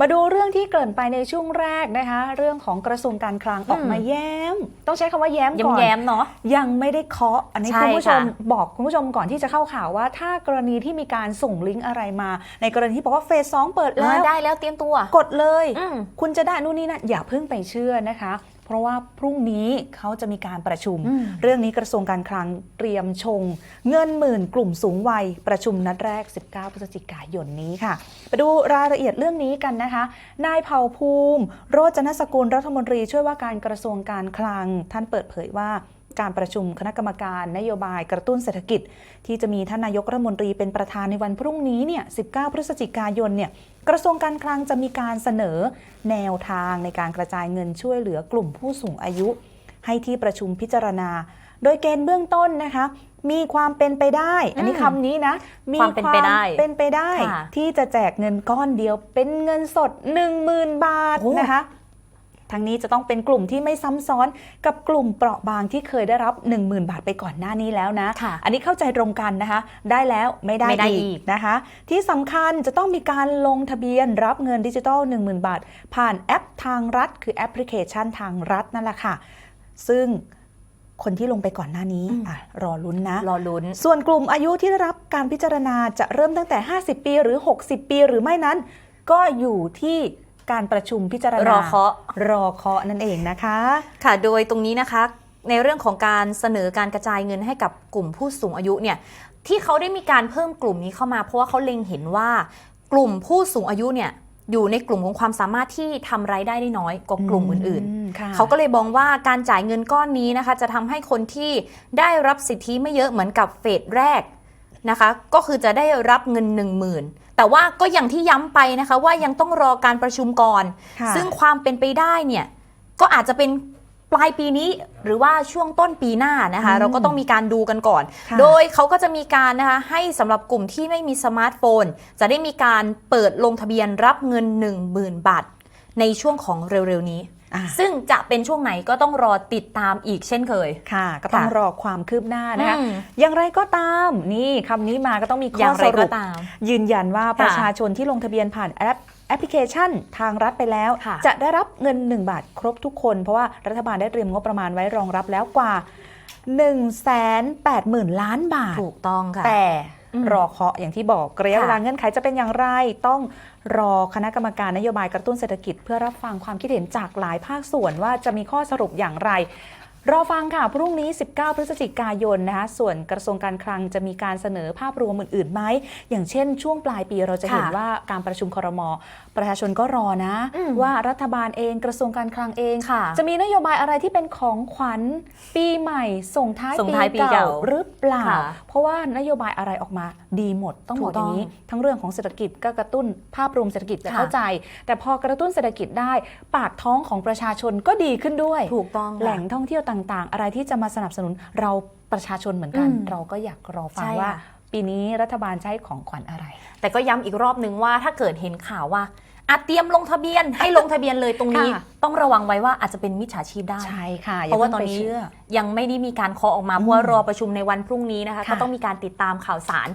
มาดูเรื่องที่เกริ่นไปในช่วงแรกนะคะ เรื่องของกระทรวงการคลังออกมาแย้ม ต้องใช้คำว่าแย้มก่อนแย้มๆเนาะยังไม่ได้เคาะอันนี้ใช่คุณผู้ชมค่ะบอกคุณผู้ชมก่อนที่จะเข้าข่าวว่า ถ้ากรณีที่มีการส่งลิงก์อะไรมา ในกรณีที่บอกว่าเฟสสองเปิดแล้วได้แล้วเตรียมตัว กดเลยอืมคุณจะได้นู่นนี่นั่นอย่าเพิ่งไปเชื่อนะคะ เพราะว่าพรุ่งนี้เขาจะมีการประชุมอืมเรื่องนี้กระทรวงการคลังเตรียมชง เงินหมื่นกลุ่มสูงวัยประชุมนัดแรก 19 พฤศจิกายนนี้ค่ะ ไปดูรายละเอียดเรื่องนี้กันนะคะ นายเผ่าภูมิ โรจนสกุลรัฐมนตรีช่วยว่าการกระทรวงการคลัง ท่านเปิดเผยว่า การประชุมคณะกรรมการนโยบายกระตุ้นเศรษฐกิจ ที่จะมีท่านนายกรัฐมนตรีเป็นประธานในวันพรุ่งนี้เนี่ย 19 พฤศจิกายนเนี่ยกระทรวงการคลังจะมีการเสนอแนวทางในการกระจายเงินช่วยเหลือกลุ่มผู้สูงอายุ ให้ที่ประชุมพิจารณา โดยเกณฑ์เบื้องต้นนะคะ มีความเป็นไปได้ อันนี้อืมคำนี้นะ มีความเป็นไปได้เป็นไปได้ค่ะที่จะแจกเงินก้อนเดียวเป็นเงินสด 10,000 บาทโอ้นะคะ ทั้งนี้จะต้องเป็นกลุ่มที่ไม่ซ้ำซ้อนกับกลุ่มเปราะบางที่เคยได้รับ 10,000 บาทไปก่อนหน้านี้แล้วนะค่ะอันนี้เข้าใจตรงกันนะคะ ได้แล้วไม่ได้ไม่ได้อีอีกกนะคะ ที่สำคัญจะต้องมีการลงทะเบียนรับเงินดิจิทัล 10,000 บาท ผ่านแอปทางรัฐ คือแอปพลิเคชันทางรัฐนั่นแหละค่ะ ซึ่งคนที่ลงไปก่อนหน้านี้อะรอลุ้นนะ รอลุ้น ส่วนกลุ่มอายุที่ได้รับการพิจารณาจะเริ่มตั้งแต่ 50 ปีหรือ 60 ปีหรือไม่นั้น ก็อยู่ที่ การประชุมพิจารณารอเคาะ รอเคาะนั่นเองนะคะ ค่ะ โดยตรงนี้นะคะ ในเรื่องของการเสนอการกระจายเงินให้กับกลุ่มผู้สูงอายุเนี่ยที่เขาได้มีการเพิ่มกลุ่มนี้เข้ามา เพราะว่าเขาเล็งเห็นว่ากลุ่มผู้สูงอายุเนี่ยอยู่ในกลุ่มของความสามารถที่ทำรายได้ได้น้อยกว่ากลุ่มอื่นๆค่ะเขาก็เลยมองว่าการจ่ายเงินก้อนนี้นะคะ จะทำให้คนที่ได้รับสิทธิไม่เยอะเหมือนกับเฟสแรก นะคะ ก็คือจะได้รับเงิน 1 0,000 แต่ว่าก็อย่างที่ย้ำไปนะคะว่ายังต้องรอการประชุมก่อน ค่ะซึ่งความเป็นไปได้เนี่ยก็อาจจะเป็นปลายปีนี้หรือว่าช่วงต้นปีหน้านะคะ อืมเราก็ต้องมีการดูกันก่อน ค่ะโดยเขาก็จะมีการนะคะให้สำหรับกลุ่มที่ไม่มีสมาร์ทโฟน จะได้มีการเปิดลงทะเบียนรับเงิน 10,000 บาท ในช่วงของเร็วๆนี้อะ ซึ่งจะเป็นช่วงไหนก็ต้องรอติดตามอีกเช่นเคยค่ะ ก็ต้องค่ะรอความคืบหน้านะคะอืมอย่างไรก็ตามนี่คำนี้มาก็ต้องมีอข้อย่างไรสก็รุปตามยืนยันว่าค่ะประชาชนที่ลงทะเบียนผ่านแอปแอปพลิเคชันทางรัฐไปแล้วค่ะจะได้รับเงิน 1 บาทครบทุกคน เพราะว่ารัฐบาลได้เตรียมงบประมาณไว้รองรับแล้วกว่า 1 8 0 0 0 0 ล้านบาท ถูกต้องค่ะ แต่อืม รอเคาะอย่างที่บอกระยะค่ะเวลาเงื่อนไขจะเป็นอย่างไร ต้องรอคณะกรรมการนโยบายกระตุ้นเศรษฐกิจ เพื่อรับฟังความคิดเห็นจากหลายภาคส่วนว่าจะมีข้อสรุปอย่างไร รอฟังค่ะ พรุ่งนี้ 19 พฤศจิกายนนะคะ ส่วนกระทรวงการคลังจะมีการเสนอภาพรวมอื่นๆไหม อย่างเช่น ช่วงปลายปีเราจะเห็นค่ะว่าการประชุมครม ประชาชนก็รอนะอืมว่ารัฐบาลเองกระทรวงการคลังเองค่ะจะมีนโยบายอะไรที่เป็นของขวัญปีใหม่ ส่งท้ายส่งท้ายปีปีเก่าเก่าหรือเปล่าค่ะเพราะว่านโยบายอะไรออกมาดีหมดต้องบอกถูกอต้องย่างนี้ ทั้งเรื่องของเศรษฐกิจก็กระตุ้นภาพรวมเศรษฐกิจจะค่ะเข้าใจ แต่พอกระตุ้นเศรษฐกิจได้ ปากท้องของประชาชนก็ดีขึ้นด้วยถูกต้องค่ะแหล่งท่องเที่ยวต่างๆ อะไรที่จะมาสนับสนุนเราประชาชนเหมือนกันอืมเราก็อยากรอฟังใช่ว่าค่ะปีนี้รัฐบาลจะให้ของขวัญอะไร แต่ก็ย้ำอีกรอบนึงว่าถ้าเกิดเห็นข่าวว่าอาเตรียมลงทะเบียนให้ลงทะเบียนเลยตรงนี้ค่ะต้องระวังไว้ว่าอาจจะเป็นมิจฉาชีพได้ใช่ค่ะเพราะว่าตอนย่นี้เพิ่งไปเชื่อยังไม่ได้มีการเคาะออกมาอืมเพราะว่ารอประชุมในวันพรุ่งนี้นะคะค่ะก็ต้องมีการติดตามข่าวสาร